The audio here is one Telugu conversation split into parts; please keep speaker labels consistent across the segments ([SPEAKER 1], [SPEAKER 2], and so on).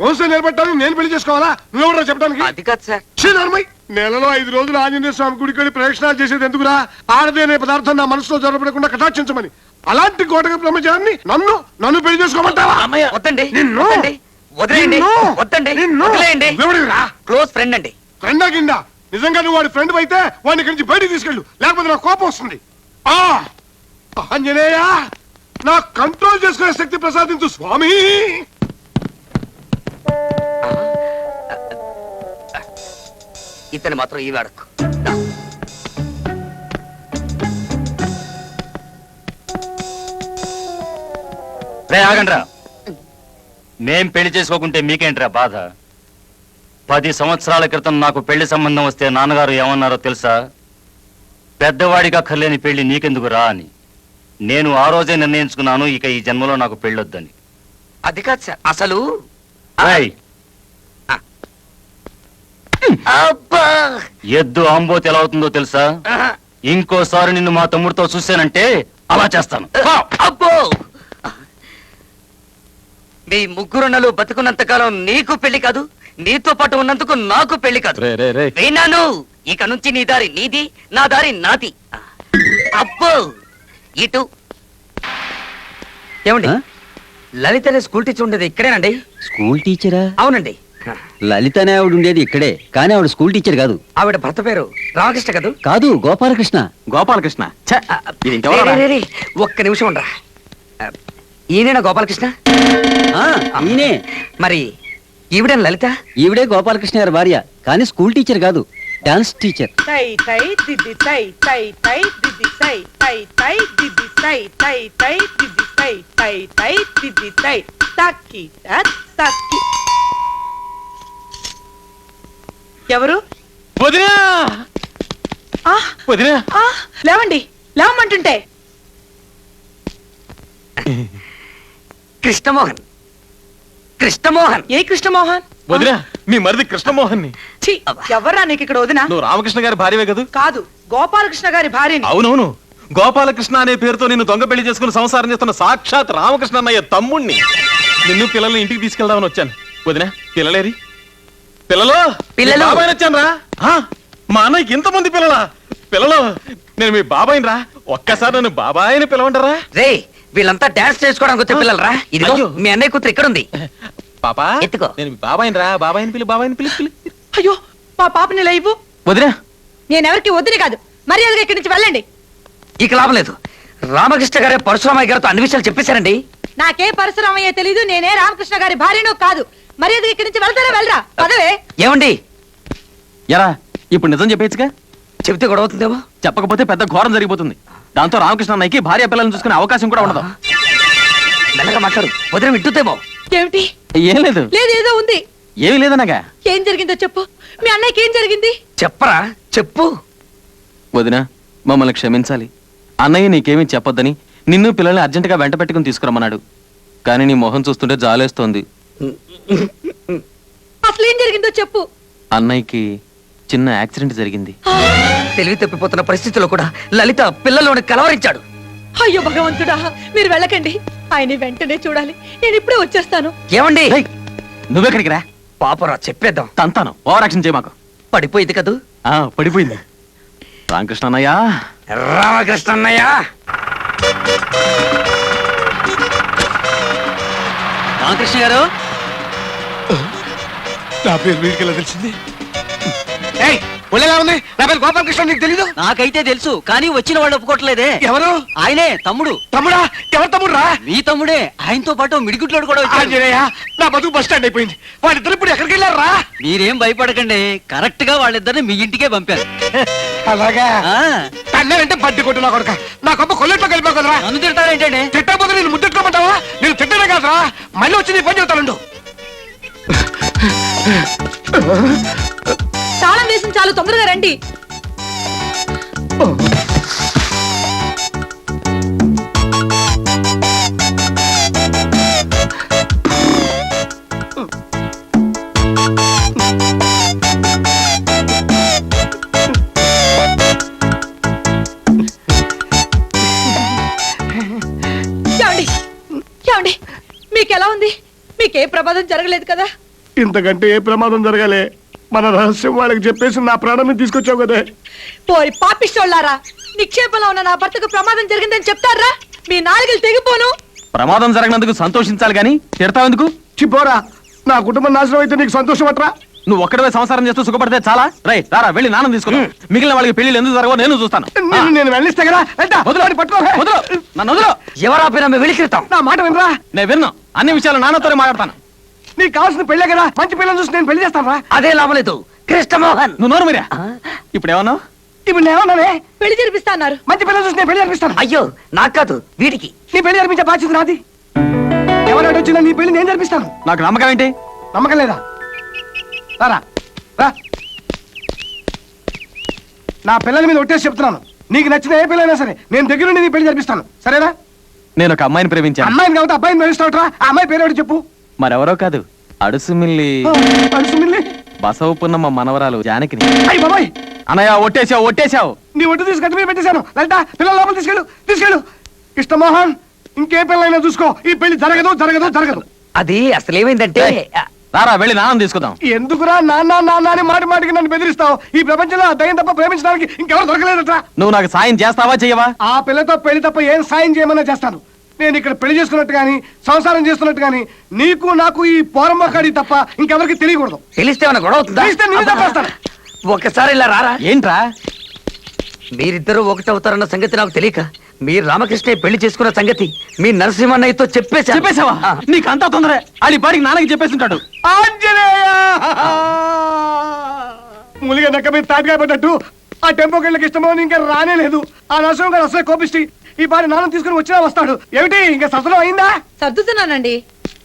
[SPEAKER 1] వంశం నిలబెట్టాలని నేను పెళ్ళి చేసుకోవాలా? నువ్వెవరో చెప్పడానికి?
[SPEAKER 2] అది కాదు సార్.
[SPEAKER 1] నెలలో ఐదు రోజులు ఆంజనేయ స్వామి గుడికి వెళ్ళి ప్రదక్షిణాలు చేసేది ఎందుకురా? ఆడదే అనే పదార్థం నా మనసులో జరపడకుండా కటాక్షించమని. అలాంటి కోటక బ్రహ్మచారిని నన్ను నన్ను పెళ్ళి చేసుకోమంటావా?
[SPEAKER 2] వద్దండి.
[SPEAKER 1] నిన్ను?
[SPEAKER 2] వద్దండి. వదిలేయండి.
[SPEAKER 1] నిన్ను?
[SPEAKER 2] వద్దండి.
[SPEAKER 1] నిన్ను?
[SPEAKER 2] వదిలేయండి.
[SPEAKER 1] నువ్వెవడివిరా?
[SPEAKER 2] క్లోజ్ ఫ్రెండ్ అండి.
[SPEAKER 1] ఫ్రెండా కింద నిజంగా నువ్వు వాడి ఫ్రెండ్ అయితే వాడిని ఇక్కడి నుంచి బయటికి తీసుకెళ్ళు. లేకపోతే నాకు కోపం వస్తుంది. ఆ! ఆంజనేయ నా కంట్రోల్ చేసుకునే శక్తి ప్రసాదించు స్వామి!
[SPEAKER 2] ఇతను మాత్రం ఈ వాడకు.
[SPEAKER 3] రే. ఆగండ్రా. మేం పెళ్ళి చేసుకోకుంటే మీకేంట్రా బాధ? పది సంవత్సరాల క్రితం నాకు పెళ్ళి సంబంధం వస్తే నాన్నగారు ఏమన్నారో తెలుసా? పెద్దవాడికి అక్కర్లేని పెళ్ళి నీకెందుకు రా అని. నేను ఆ రోజే నిర్ణయించుకున్నాను ఇక ఈ జన్మలో నాకు పెళ్ళొద్దని.
[SPEAKER 2] అది కాదు సార్ అసలు అబ్బా!
[SPEAKER 3] ఎద్దు ఆంబోతి ఎలా అవుతుందో తెలుసా. ఇంకోసారి నిన్ను మా తమ్ముడితో చూశానంటే అలా చేస్తాను.
[SPEAKER 2] అబ్బో! మీ ముగ్గురున్నలు బతుకున్నంత కాలం నీకు పెళ్ళి కాదు నీతో పాటు ఉన్నందుకు నాకు పెళ్ళి కాదు.
[SPEAKER 4] రే రే రే.
[SPEAKER 2] విన్నాను ఇక నుంచి నీ దారి నీది నా దారి నాది. అబ్బో! ఇటు. ఏమండి? లలిత అనే స్కూల్ టీచర్ ఉండేది ఇక్కడేనండి?
[SPEAKER 5] స్కూల్ టీచరా?
[SPEAKER 2] అవునండి.
[SPEAKER 5] లలిత అనే ఆవిడ ఉండేది ఇక్కడే కానీ ఆవిడ స్కూల్ టీచర్ కాదు.
[SPEAKER 2] ఆవిడ భర్త పేరు రామకృష్ణ కదూ?
[SPEAKER 5] కాదు గోపాలకృష్ణ.
[SPEAKER 4] గోపాలకృష్ణ. ఛ,
[SPEAKER 2] ఆ,
[SPEAKER 4] ఇది ఇంకెవరో
[SPEAKER 2] రే, రే, రే, ఒక్క నిమిషం ఉండరా. ఆ, ఈయనేనా గోపాలకృష్ణ?
[SPEAKER 5] ఆ, ఈయనే.
[SPEAKER 2] మరి ఈవిడేనా లలిత?
[SPEAKER 5] ఈవిడే గోపాలకృష్ణ గారి భార్య కానీ స్కూల్ టీచర్ కాదు డాన్స్ టీచర్.
[SPEAKER 6] తై తై దిది తై తై తై దిది తై తై తై దిది తై తై తై దిది తై తై తై దిది తై తక్కి తక్ తక్కి. ఎవరు?
[SPEAKER 4] వదినా!
[SPEAKER 6] ఆ
[SPEAKER 4] వదినా!
[SPEAKER 6] ఆ లేవండి లేవమంటుంటే.
[SPEAKER 2] కృష్ణమోహన్. కృష్ణమోహన్.
[SPEAKER 6] ఏ కృష్ణమోహన్?
[SPEAKER 4] వదినా మీ మరిది కృష్ణమోహన్ని
[SPEAKER 6] ఛీ ఎవర్రా నీకు ఇక్కడ వదినా?
[SPEAKER 4] నువ్వు రామకృష్ణ గారి భార్యవే కదూ?
[SPEAKER 6] కాదు గోపాలకృష్ణ గారి భార్యని.
[SPEAKER 4] అవునవును. గోపాలకృష్ణ అనే పేరుతో నిన్ను దొంగ పెళ్ళి చేసుకుని సంసారం చేస్తున్న సాక్షాత్ రామకృష్ణ అన్నయ్య తమ్ముణ్ణి. నిన్ను పిల్లల్ని ఇంటికి తీసుకెళ్దామని వచ్చాను. వదినా పిల్లలేరి? పిల్లలు?
[SPEAKER 2] పిల్లలు.
[SPEAKER 4] బాబాయ్ వచ్చాను రా మా అన్నయ్యకి ఇంతమంది పిల్లలా? పిల్లలు నేను మీ బాబాయ్ రా ఒక్కసారి నన్ను బాబాయ్ అని పిలవంటారా?
[SPEAKER 2] రే వీళ్ళంతా డాన్స్ చేసుకోవడానికి వచ్చే పిల్లలరా? ఇదిగో
[SPEAKER 4] అయ్యో.
[SPEAKER 2] మీ అన్నయ్య కూతురు ఇక్కడ ఉంది
[SPEAKER 4] పాపా
[SPEAKER 2] ఎత్తుకో.
[SPEAKER 4] నేను మీ బాబాయ్ రా బాబాయ్ పిలి బాబాయ్ పిలి పిలి.
[SPEAKER 6] అయ్యో మా పాపని ఇలా ఇవ్వు.
[SPEAKER 4] వదినా.
[SPEAKER 6] నేనెవరికి వదిలి కాదు. మర్యాదగా ఇక్కడి నుంచి వెళ్ళండి.
[SPEAKER 2] ఇక లాభం లేదు. రామకృష్ణ గారే పరశురామయ్య గారితో అన్ని విషయాలు చెప్పేశారండి.
[SPEAKER 6] నాకే పరశురామయ్య తెలీదు నేనే రామకృష్ణ గారి భార్యను కాదు. మర్యాదగా ఇక్కడి నుంచి వెళ్తారా వెళ్ళరా? పదవే.
[SPEAKER 2] ఏమండి?
[SPEAKER 4] ఎరా ఇప్పుడు నిజం చెప్పేచ్చుగా
[SPEAKER 2] చెబితే గొడవ అవుతుందేమో?
[SPEAKER 4] చెప్పకపోతే పెద్ద ఘోరం జరిగిపోతుంది. దాంతో రామకృష్ణ అన్నయ్యకి భార్య పిల్లల్ని చూసుకునే అవకాశం కూడా ఉండదు.
[SPEAKER 2] మెల్లగా మాట్లాడు. వదిన వింటుందేమో
[SPEAKER 6] ఏమిటి?
[SPEAKER 4] ఏం లేదు.
[SPEAKER 6] లేదు ఏదో ఉంది.
[SPEAKER 4] ఏమీ లేదనగా
[SPEAKER 6] ఏం జరిగిందో చెప్పు. మీ అన్నయ్యకి ఏం జరిగింది?
[SPEAKER 2] చెప్పరా? చెప్పు.
[SPEAKER 4] వదిన మమ్మల్ని క్షమించాలి. అన్నయ్య నీకేమీ చెప్పొద్దని నిన్ను పిల్లల్ని అర్జెంటుగా వెంట పెట్టుకుని తీసుకురమ్మన్నాడు. కానీ నీ మొహం చూస్తుంటే జాలేస్తోంది.
[SPEAKER 6] అసలు ఏం జరిగిందో చెప్పు.
[SPEAKER 4] అన్నయ్యకి చిన్న యాక్సిడెంట్ జరిగింది.
[SPEAKER 2] తెలివి తప్పిపోతున్న పరిస్థితిలో కూడా లలిత పిల్లలోని కలవరించాడు.
[SPEAKER 6] అయ్యో భగవంతుడా మీరు వెళ్ళకండి. ఆయన వెంటనే చూడాలి. నేను ఇప్పుడే వచ్చేస్తాను.
[SPEAKER 2] ఏమండి?
[SPEAKER 4] నువ్వెక్కడికి రా
[SPEAKER 2] పాపరా చెప్పేద్దాం.
[SPEAKER 4] తంతాను ఓవర్ యాక్షన్ చేయ మాకు.
[SPEAKER 2] పడిపోయింది కదూ?
[SPEAKER 4] ఆ, పడిపోయింది. రామకృష్ణ అన్నయ్య
[SPEAKER 2] రామకృష్ణ అన్నయ్య
[SPEAKER 5] రామకృష్ణ గారు?
[SPEAKER 1] నా పేరు వీడికి ఎలా తెలిసింది? ఏయ్ ఒళ్ళేలా ఉంది? నా పేరు గోపాలకృష్ణ నీకు తెలీదు?
[SPEAKER 5] నాకైతే తెలుసు కానీ వచ్చిన వాళ్ళు ఒప్పుకోవట్లేదే.
[SPEAKER 1] ఎవరు?
[SPEAKER 5] ఆయనే తమ్ముడు.
[SPEAKER 1] తమ్ముడా? ఎవరు తమ్ముడు రా
[SPEAKER 5] మీ తమ్ముడే ఆయనతో పాటు మిడిగుట్లోడు కూడా వచ్చాడు.
[SPEAKER 1] నా బతుకు బస్ స్టాండ్ అయిపోయింది. వాళ్ళిద్దరు ఇప్పుడు ఎక్కడికి వెళ్ళారు రా
[SPEAKER 5] మీరేం భయపడకండి కరెక్ట్గా వాళ్ళిద్దరిని మీ ఇంటికే పంపారు.
[SPEAKER 1] అలాగా?
[SPEAKER 5] ఆ,
[SPEAKER 1] అన్నారంటే బడ్డి కొట్టు నా కొడుక. నా కొమ్మ కొల్లెట్లో కలిపావు కదరా.
[SPEAKER 5] నన్ను తిడతారేంటండి?
[SPEAKER 1] తిట్టకపోతే నేను ముద్దెట్టుకోమంటావా? నేను తిట్టనే కాదురా. మళ్ళీ వచ్చి నీ పని చెబుతానండు.
[SPEAKER 6] తాళం వేసిన చాలు తొందరగా రండి. మీకు ఎలా మీకెలా ఉంది? మీకే ప్రమాదం జరగలేదు కదా?
[SPEAKER 1] ఇంతకంటే ఏ ప్రమాదం జరగాలి? మన రహస్యం వాళ్ళకి చెప్పేసి నా ప్రాణాన్ని తీసుకొచ్చావు కదే.
[SPEAKER 6] పోరి పాపిస్తోళ్ళారా నిక్షేపంలో ఉన్న నా భర్తకు ప్రమాదం జరిగిందని చెప్తారా? మీ నాలుగులు తెగిపోను.
[SPEAKER 4] ప్రమాదం జరగనందుకు సంతోషించాలి గాని తిడతావెందుకు
[SPEAKER 1] చిపోరా నా కుటుంబం నాశనం అయితే నీకు సంతోషం అట్రా?
[SPEAKER 4] నువ్వు ఒక్కడవే సంసారం చేస్తూ సుఖపడితే చాలా? రై రారా వెళ్ళి నాన్న తీసుకున్నా మిగిలిన వాళ్ళకి పెళ్ళి ఎందుకు జరగవో నేను చూస్తాను.
[SPEAKER 1] నేను వెళ్ళిస్తే కదా? వెంట,
[SPEAKER 4] వదిలు.
[SPEAKER 1] వాడిని పట్టుకో
[SPEAKER 4] వదిలు. నన్ను వదిలు.
[SPEAKER 2] ఎవరాపిన వెలికిరితాం
[SPEAKER 1] నా మాట వినరా?
[SPEAKER 4] నేను విన్ను. అన్ని విషయాలు నాన్నతోనే మాట్లాడతాను.
[SPEAKER 1] నీకు కావాల్సిన పెళ్ళే కదా? మంచి పిల్లలు చూసి నేను పెళ్ళి చేస్తాను రా
[SPEAKER 2] అదే లాభం లేదు. కృష్ణమోహన్.
[SPEAKER 4] నువ్వు నోరు మీరా ఇప్పుడు ఏమన్నావు?
[SPEAKER 1] ఇప్పుడు నేనేమన్నానే
[SPEAKER 6] పెళ్ళి జరిపిస్తా అన్నారు.
[SPEAKER 1] మంచి పిల్లలు చూసి నేను పెళ్ళి జరిపిస్తాను?
[SPEAKER 2] అయ్యో నాకు కాదు వీడికి.
[SPEAKER 1] నీ పెళ్ళి జరిపించే బాధ్యత నాది. ఎవరైనా వచ్చినా నీ పెళ్ళి నేను జరిపిస్తాను.
[SPEAKER 4] నాకు నమ్మకం ఏంటి?
[SPEAKER 1] నమ్మకం లేదా? రారా రా. నా పిల్లల మీద ఒట్టేసి చెప్తున్నాను. నీకు నచ్చిన ఏ పిల్లైనా సరే నేను దగ్గర నుండి నీ పెళ్ళి జరిపిస్తాను. సరేనా?
[SPEAKER 4] నేను ఒక అమ్మాయిని ప్రేమించాను.
[SPEAKER 1] అమ్మాయిని కాబట్టి అబ్బాయిని ప్రేమిస్తావుట్రా. ఆ అమ్మాయి పేరు చెప్పు.
[SPEAKER 4] మరెవరో కాదు అడుసుమిల్లి.
[SPEAKER 1] అడుసుమిల్లి.
[SPEAKER 4] బసవపున్నమ్మ మనవరాలు జానకిని.
[SPEAKER 1] అయ్యి బాబాయ్!
[SPEAKER 4] అనయ్య ఒట్టేసావు ఒట్టేసావు
[SPEAKER 1] నీ ఒట్టు తీసి గట్టి మీద పెట్టేశాను. లలిత పిల్లల లోపల తీసుకెళ్ళు తీసుకెళ్ళు. కృష్ణమోహన్ ఇంకే పిల్లైనా చూసుకో. ఈ పెళ్ళి జరగదు జరగదు జరగదు.
[SPEAKER 2] అది అసలేమైందంటే
[SPEAKER 4] రారా వెళ్ళి నాన్న తీసుకుందాం.
[SPEAKER 1] ఎందుకురా నాన్న నాన్న అని మాటి మాటికి నన్ను బెదిరిస్తావు? ఈ ప్రపంచంలో దయ్యం తప్ప ప్రేమించడానికి ఇంకెవరు దొరకలేదట్రా?
[SPEAKER 4] నువ్వు నాకు సాయం చేస్తావా చెయ్యవా?
[SPEAKER 1] ఆ పిల్లతో పెళ్ళి తప్ప ఏం సాయం చేయమన్నా చేస్తాను. నేను ఇక్కడ పెళ్ళి చేసుకున్నట్టు గాని సంసారం చేస్తున్నట్టు గాని నీకు నాకు ఈ పోరమ్మకాడి తప్ప ఇంకెవరికి తెలియకూడదు.
[SPEAKER 2] తెలిస్తే గొడవ అవుతుందా?
[SPEAKER 1] తెలిస్తే నిన్ను
[SPEAKER 2] అబ్బా.
[SPEAKER 1] చంపేస్తాను.
[SPEAKER 2] ఒకసారి ఇలా రారా?
[SPEAKER 4] ఏంట్రా?
[SPEAKER 2] మీరిద్దరూ ఒకటవుతారన్న సంగతి నాకు తెలియక మీరు రామకృష్ణ పెళ్ళి చేసుకున్న సంగతి మీ నరసింహన్నయ్యతో చెప్పేశా
[SPEAKER 4] చెప్పేశావా? నీకు అంతా తొందరే. ఆడి పాడికి నాన్నకి చెప్పేసి ఉంటాడు
[SPEAKER 1] ఆంజనేయ! మూలిగా నక్క మీద తాటికాయ పడ్డట్టు ఆ టెంపో కెళ్ళకి ఇష్టమో ఇంకా రానే లేదు. ఆ నరసింహ గారు అసలే కోపిష్టి. ఈ పారి నాన్న తీసుకుని వచ్చినా వస్తాడు. ఏమిటి ఇంకా ససనం అయిందా?
[SPEAKER 6] సర్దుతున్నానండి.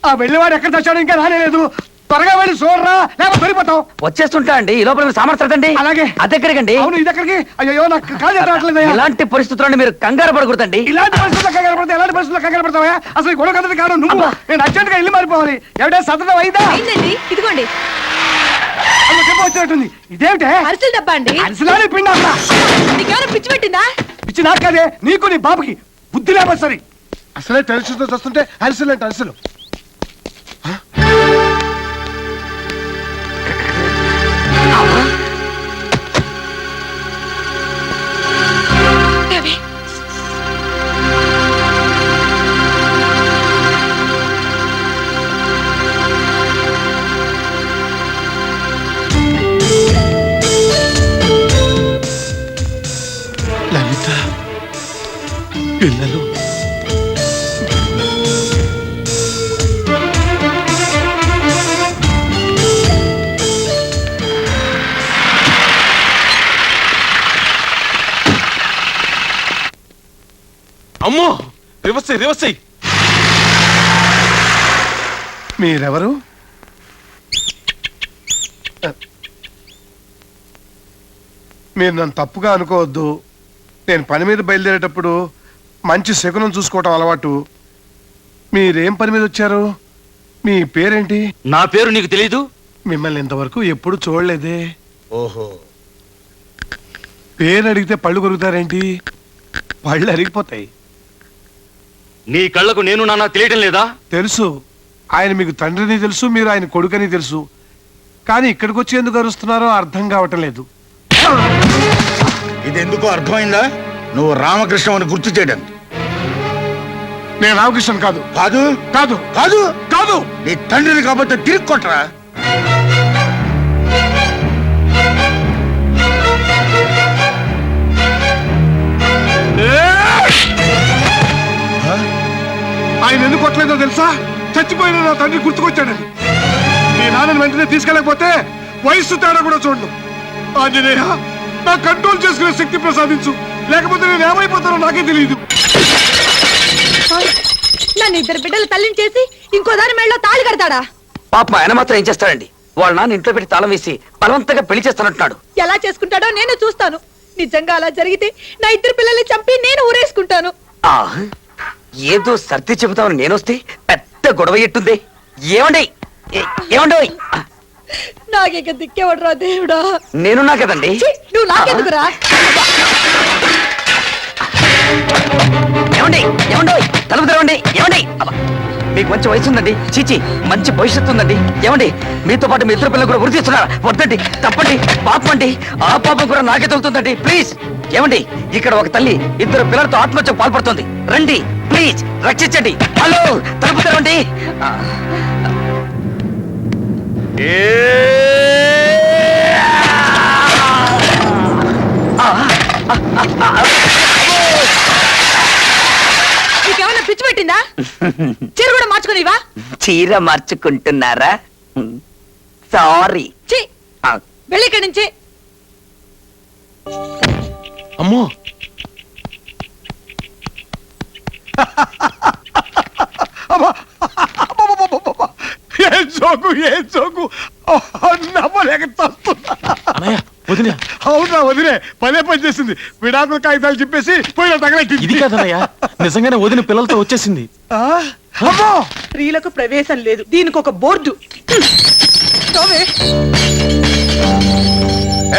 [SPEAKER 1] ఆ వెళ్ళివాడు ఎక్కడ తెచ్చాడు ఇంకా రానే లేదు త్వరగా వెళ్ళి చూడరా లేకపోతే దొరికిపోతాం.
[SPEAKER 2] వచ్చేస్తుంటా అండి. ఈ లోపల మీరు సామర్థ్యతండి
[SPEAKER 1] అలాగే.
[SPEAKER 2] అదెక్కడికండి?
[SPEAKER 1] అవును ఇది ఎక్కడికి? అయ్యో నాకు కాదు రావట్లేదయ్యా
[SPEAKER 2] ఇలాంటి పరిస్థితుల్లో మీరు కంగారు పడకూడదండి.
[SPEAKER 1] ఇలాంటి పరిస్థితుల్లో కంగారు పడతా ఎలాంటి పరిస్థితుల్లో కంగారు పడతావా? అసలు ఈ గొడవ కథది కాదు నువ్వు. నేను అర్జెంట్గా ఇల్లు మారిపోవాలి. ఎవడే సతనం అయిందా?
[SPEAKER 6] అయిందండి. ఇదిగోండి.
[SPEAKER 1] అయ్యో చెప్పు వచ్చినట్టుంది ఇదేమిటే?
[SPEAKER 6] అరిసెల డబ్బా అండి.
[SPEAKER 1] అరిసెలానే పిండి అసలు
[SPEAKER 6] నీకేమైనా పిచ్చి పెట్టిందా?
[SPEAKER 1] పిచ్చి నాకు నీకు నీ బాబుకి బుద్ధి లేకపోతే సరే. అసలే టెన్షన్తో చూస్తుంటే అరిసెలు అంటే అరిసెలు
[SPEAKER 4] రివర్స్ రివర్స్
[SPEAKER 1] మీరెవరు? మీరు నన్ను తప్పుగా అనుకోవద్దు. నేను పని మీద బయలుదేరేటప్పుడు మంచి శకునం చూసుకోవటం అలవాటు. మీరేం పని మీద వచ్చారు? మీ పేరేంటి?
[SPEAKER 3] నా పేరు నీకు తెలీదు?
[SPEAKER 1] మిమ్మల్ని ఇంతవరకు ఎప్పుడు చూడలేదే.
[SPEAKER 7] ఓహో.
[SPEAKER 1] పేరు అడిగితే పళ్ళు కొరుకుతారేంటి? పళ్ళు అరిగిపోతాయి.
[SPEAKER 3] నీ కళ్ళకు నేను నాన్న తెలియటం లేదా?
[SPEAKER 1] తెలుసు. ఆయన మీకు తండ్రిని తెలుసు మీరు ఆయన కొడుకని తెలుసు. కానీ ఇక్కడికి వచ్చి ఎందుకు అరుస్తున్నారో అర్థం కావటం లేదు.
[SPEAKER 7] ఇది ఎందుకో అర్థమైందా? నువ్వు రామకృష్ణ అని గుర్తు చేయడానికి
[SPEAKER 1] నేను రామకృష్ణ కాదు.
[SPEAKER 7] కాదు?
[SPEAKER 1] కాదు.
[SPEAKER 7] కాదు?
[SPEAKER 1] కాదు.
[SPEAKER 7] నీ తండ్రిని కాబట్టి తిరిగి కొట్టరా?
[SPEAKER 1] ఆయన ఎందుకు కొట్టలేదో తెలుసా? చచ్చిపోయిన నా తండ్రి గుర్తుకొచ్చాడని మీ నాన్నని వెంటనే తీసుకెళ్ళకపోతే వయస్సు తేడా కూడా చూడను. ఆంజనేయ నా కంట్రోల్ చేసుకునే శక్తి ప్రసాదించు. లేకపోతే నేను ఏమైపోతానో నాకే తెలియదు.
[SPEAKER 6] నన్ను ఇద్దరు బిడ్డలు తల్లిని చేసి ఇంకో దాని మెళ్ళలో తాళి కడతాడా?
[SPEAKER 2] పాప ఆయన మాత్రం ఏం చేస్తాడండి? వాళ్ళ నాన్న ఇంట్లో పెట్టి తాళం వేసి బలవంతంగా పెళ్ళి చేస్తానంటున్నాడు.
[SPEAKER 6] ఎలా చేసుకుంటాడో నేను చూస్తాను. నిజంగా అలా జరిగితే నా ఇద్దరు పిల్లల్ని చంపి నేను ఊరేసుకుంటాను.
[SPEAKER 2] ఆ, ఏదో సర్ది చెబుతామని నేనొస్తే పెద్ద గొడవ ఎట్టుంది? ఏమండి? ఏమండి
[SPEAKER 6] నాకేక దిక్కేవడరా దేవుడా.
[SPEAKER 2] నేనున్నా కదండి?
[SPEAKER 6] ఛీ, నువ్వు నాకెందుకురా?
[SPEAKER 2] ఏమండి? ఏమండి తలుపు తెరవండి. ఏమండి? అబ్బా. మీకు మంచి వయసు ఉందండి. చీచి మంచి భవిష్యత్తు ఉందండి. ఏమండి? మీతో పాటు మీ ఇద్దరు పిల్లలు కూడా వృద్ధి ఇస్తున్నారా వద్దండి తప్పండి పాపం అండి ఆ పాపం కూడా నాకే తగ్గుతుందండి ప్లీజ్ ఏమండి? ఇక్కడ ఒక తల్లి ఇద్దరు పిల్లలతో ఆత్మహత్య పాల్పడుతుంది. రండి. ప్లీజ్ రక్షించండి. హలో తలుపు తెరవండి. ఆ,
[SPEAKER 6] నీకేమైనా పిచ్చి పెట్టిందా? చీర కూడా మార్చుకునివా?
[SPEAKER 2] చీర మార్చుకుంటున్నారా? సారీ.
[SPEAKER 6] చి వెళ్ళి ఇక్కడి నుంచి.
[SPEAKER 4] అమ్మో
[SPEAKER 1] అబ్బా! అబ్బబ్బబ్బబ్బబ్బ! జోకు ఏం తస్తున్నా
[SPEAKER 4] అన్నయ్య వదిన.
[SPEAKER 1] అవునా వదిలే పదే పని చేసింది. విడాకుల కాగితాలు చెప్పేసి పోయిన తగలెట్టింది.
[SPEAKER 4] ఇది కాదన్నయ్య నిజంగానే వదిన పిల్లలతో వచ్చేసింది.
[SPEAKER 1] ఆ? అమ్మో!
[SPEAKER 6] స్త్రీలకు ప్రవేశం లేదు. దీనికి ఒక బోర్డు. తోవే.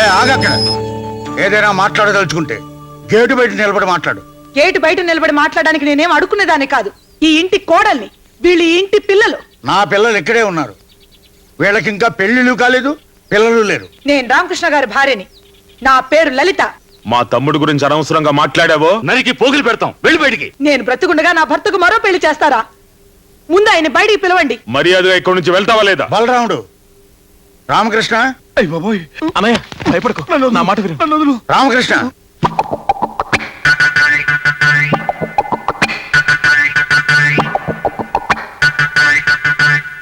[SPEAKER 7] ఏ ఆగక్కడ ఏదైనా మాట్లాడదలుచుకుంటే గేటు బయట నిలబడి మాట్లాడు.
[SPEAKER 6] గేటు బయట నిలబడి మాట్లాడడానికి నేనేం అడుక్కునేదాన్ని కాదు. ఈ ఇంటి కోడల్ని వీళ్ళు ఈ ఇంటి పిల్లలు.
[SPEAKER 7] నా పిల్లలు ఇక్కడే ఉన్నారు. వీళ్ళకి ఇంకా పెళ్ళిళ్ళు కాలేదు పిల్లలు లేరు.
[SPEAKER 6] నేను రామకృష్ణ గారి భార్యని. నా పేరు లలిత.
[SPEAKER 4] మా తమ్ముడు గురించి అనవసరంగా మాట్లాడావో?
[SPEAKER 3] నరికి పోగులు పెడతాం. వెళ్ళి బయటికి.
[SPEAKER 6] నేను బ్రతుకుండగా నా భర్తకు మరో పెళ్ళి చేస్తారా? ముందు ఆయన బయటికి పిలవండి.
[SPEAKER 4] మర్యాదగా ఇక్కడి నుంచి వెళ్తావా లేదా?
[SPEAKER 7] బలరాముడు. రామకృష్ణ?
[SPEAKER 1] అయ్య బాబోయ్.
[SPEAKER 4] అన్నయ్య భయపడకు. నా మాట విను.
[SPEAKER 7] రామకృష్ణ?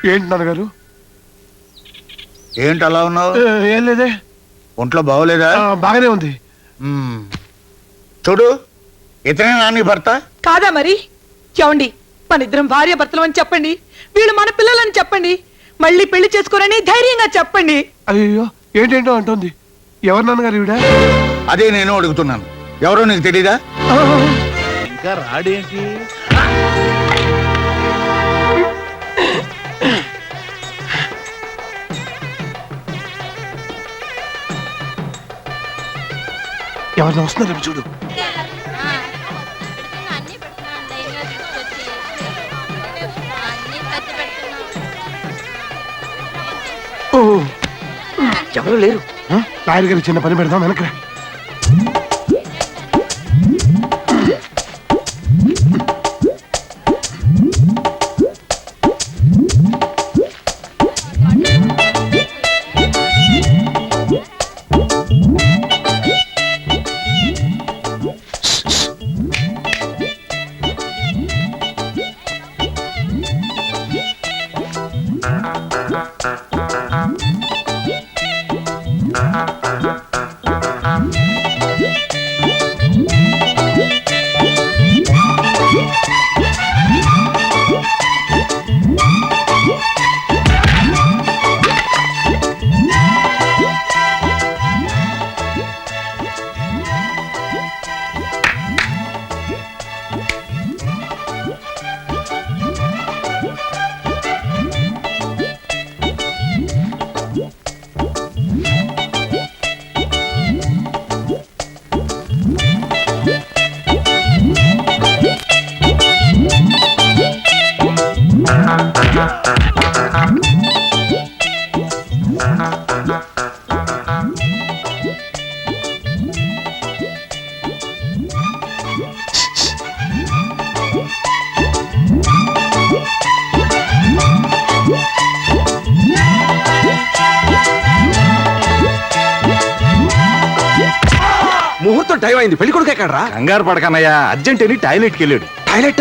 [SPEAKER 1] ఏంటి నాన్నగారు?
[SPEAKER 7] ఏంటి అలా ఉన్నావు?
[SPEAKER 1] ఏ, లేదే.
[SPEAKER 7] ఒంట్లో బాగోలేదా?
[SPEAKER 1] బాగానే ఉంది.
[SPEAKER 7] చూడు ఇతనే నాని భర్త?
[SPEAKER 6] కాదా మరి? చెవండి మన ఇద్దరం భార్య భర్తలు అని చెప్పండి వీళ్ళు మన పిల్లలని చెప్పండి మళ్ళీ పెళ్ళి చేసుకోరని ధైర్యంగా చెప్పండి.
[SPEAKER 1] అయ్యో ఏంటేంటో అంటుంది. ఎవరు నాన్నగారు ఈవిడ?
[SPEAKER 7] అదే నేను అడుగుతున్నాను. ఎవరో నీకు తెలీదా?
[SPEAKER 4] ఇంకా రాడేంటి?
[SPEAKER 1] ఎవరిని వస్తున్నారు చూడు.
[SPEAKER 2] ఎవరు లేరు?
[SPEAKER 1] లాయర్ గారికి చిన్న పని పెడదాం వెనకరా
[SPEAKER 8] ముహూర్తం టైం అయింది. పెళ్ళి కొడుకు ఎక్కడరా?
[SPEAKER 4] కంగారు పడకన్నయ్య. అర్జెంట్ అని టాయిలెట్కి వెళ్ళాడు.
[SPEAKER 8] టాయిలెట్